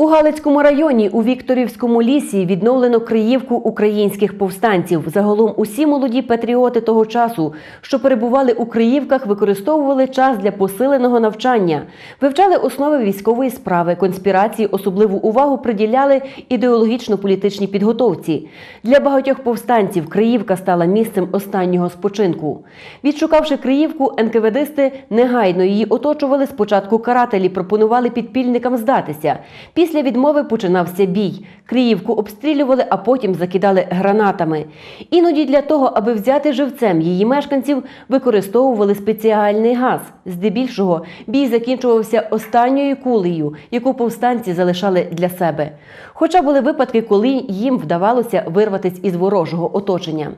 У Галицькому районі у Вікторівському лісі відновлено Криївку українських повстанців. Загалом усі молоді патріоти того часу, що перебували у Криївках, використовували час для посиленого навчання, вивчали основи військової справи, конспірації, особливу увагу приділяли ідеологічно-політичній підготовці. Для багатьох повстанців Криївка стала місцем останнього спочинку. Відшукавши Криївку, НКВДисти негайно її оточували. Спочатку карателі пропонували підпільникам здатися. Після відмови починався бій. Криївку обстрілювали, а потім закидали гранатами. Іноді для того, аби взяти живцем її мешканців, використовували спеціальний газ. Здебільшого бій закінчувався останньою кулею, яку повстанці залишали для себе. Хоча були випадки, коли їм вдавалося вирватися із ворожого оточення.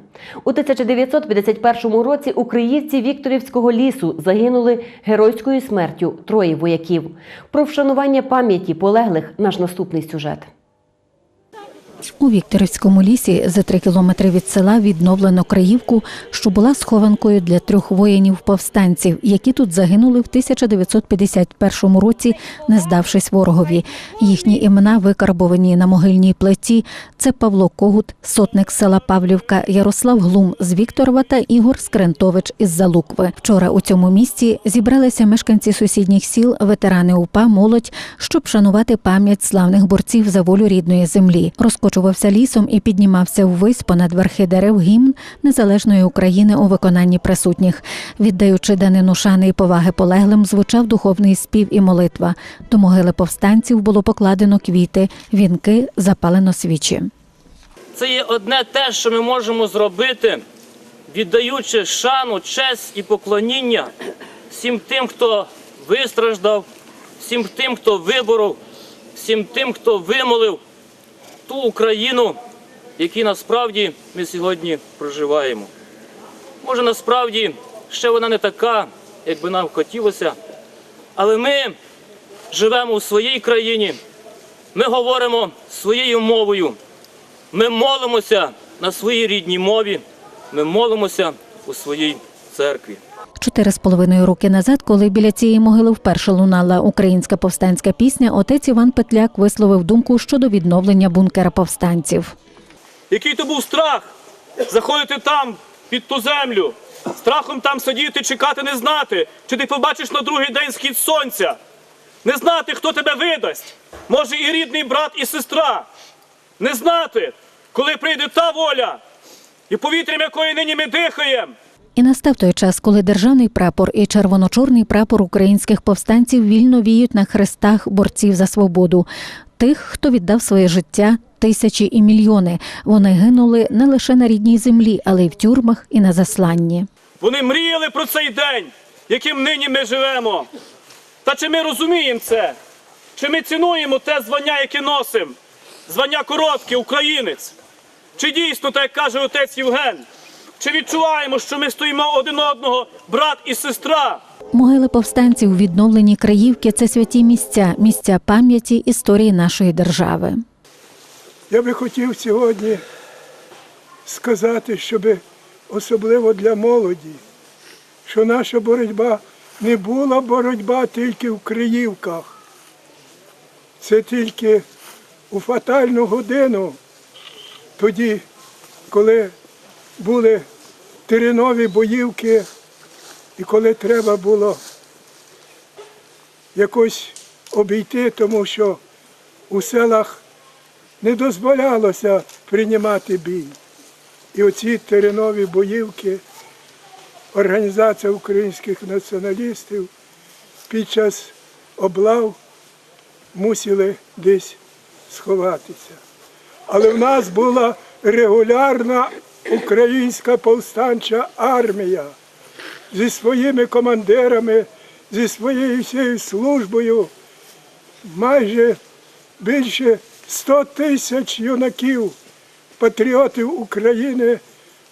У 1951 році у Криївці Вікторівського лісу загинули геройською смертю троє вояків. Про вшанування пам'яті полеглих наш наступний сюжет. У Вікторівському лісі за три кілометри від села відновлено Криївку, що була схованкою для трьох воїнів-повстанців, які тут загинули в 1951 році, не здавшись ворогові. Їхні імена викарбовані на могильній плиті. Це Павло Когут, сотник села Павлівка, Ярослав Глум з Вікторова та Ігор Скрентович із Залукви. Вчора у цьому місці зібралися мешканці сусідніх сіл, ветерани УПА, молодь, щоб шанувати пам'ять славних борців за волю рідної землі. Розкочувався лісом і піднімався ввись понад верхи дерев гімн незалежної України у виконанні присутніх. Віддаючи данину шани і поваги полеглим, звучав духовний спів і молитва. До могили повстанців було покладено квіти, вінки, запалено свічі. Це є одне те, що ми можемо зробити, віддаючи шану, честь і поклоніння всім тим, хто вистраждав, всім тим, хто виборов, всім тим, хто вимолив ту Україну, в якій насправді ми сьогодні проживаємо. Може, насправді ще вона не така, як би нам хотілося, але ми живемо у своїй країні, ми говоримо своєю мовою. Ми молимося на своїй рідній мові, ми молимося у своїй церкві. Чотири з половиною роки назад, коли біля цієї могили вперше лунала українська повстанська пісня, отець Іван Петляк висловив думку щодо відновлення бункера повстанців. Який то був страх заходити там під ту землю, страхом там сидіти, чекати, не знати, чи ти побачиш на другий день схід сонця, не знати, хто тебе видасть. Може, і рідний брат, і сестра. Не знати, коли прийде та воля, і повітрям якої нині ми дихаємо. І настав той час, коли державний прапор і червоно-чорний прапор українських повстанців вільно віють на хрестах борців за свободу, тих, хто віддав своє життя. Тисячі і мільйони вони гинули не лише на рідній землі, але й в тюрмах і на засланні. Вони мріяли про цей день, яким нині ми живемо. Та чи ми розуміємо це? Чи ми цінуємо те звання, яке носимо? Звання коротке, українець? Чи дійсно, так як каже отець Євген? Чи відчуваємо, що ми стоїмо один одного, брат і сестра? Могили повстанців у відновленні Краївки це святі місця, місця пам'яті історії нашої держави. Я би хотів сьогодні сказати, щоб особливо для молоді, що наша боротьба не була боротьба тільки в Криївках. Це тільки у фатальну годину, тоді, коли були теренові боївки, і коли треба було якось обійти, тому що у селах не дозволялося приймати бій. І оці теренові боївки, Організація українських націоналістів під час облав мусили десь сховатися. Але в нас була регулярна українська повстанча армія зі своїми командирами, зі своєю всією службою майже більше 100 тисяч юнаків, патріотів України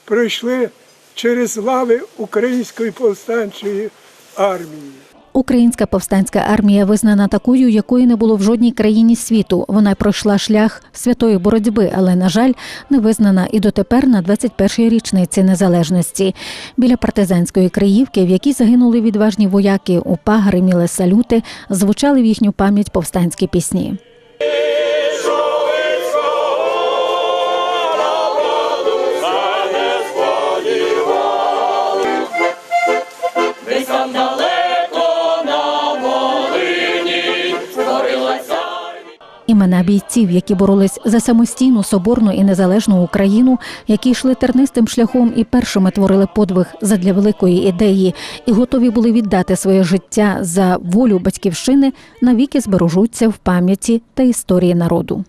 пройшли через лави Української повстанчої армії. Українська повстанська армія визнана такою, якої не було в жодній країні світу. Вона пройшла шлях святої боротьби, але, на жаль, не визнана і дотепер на 21-й річниці незалежності. Біля партизанської Криївки, в якій загинули відважні вояки, упа гриміли салюти, звучали в їхню пам'ять повстанські пісні. Імена бійців, які боролись за самостійну, соборну і незалежну Україну, які йшли тернистим шляхом і першими творили подвиг задля великої ідеї, і готові були віддати своє життя за волю батьківщини, навіки збережуться в пам'яті та історії народу.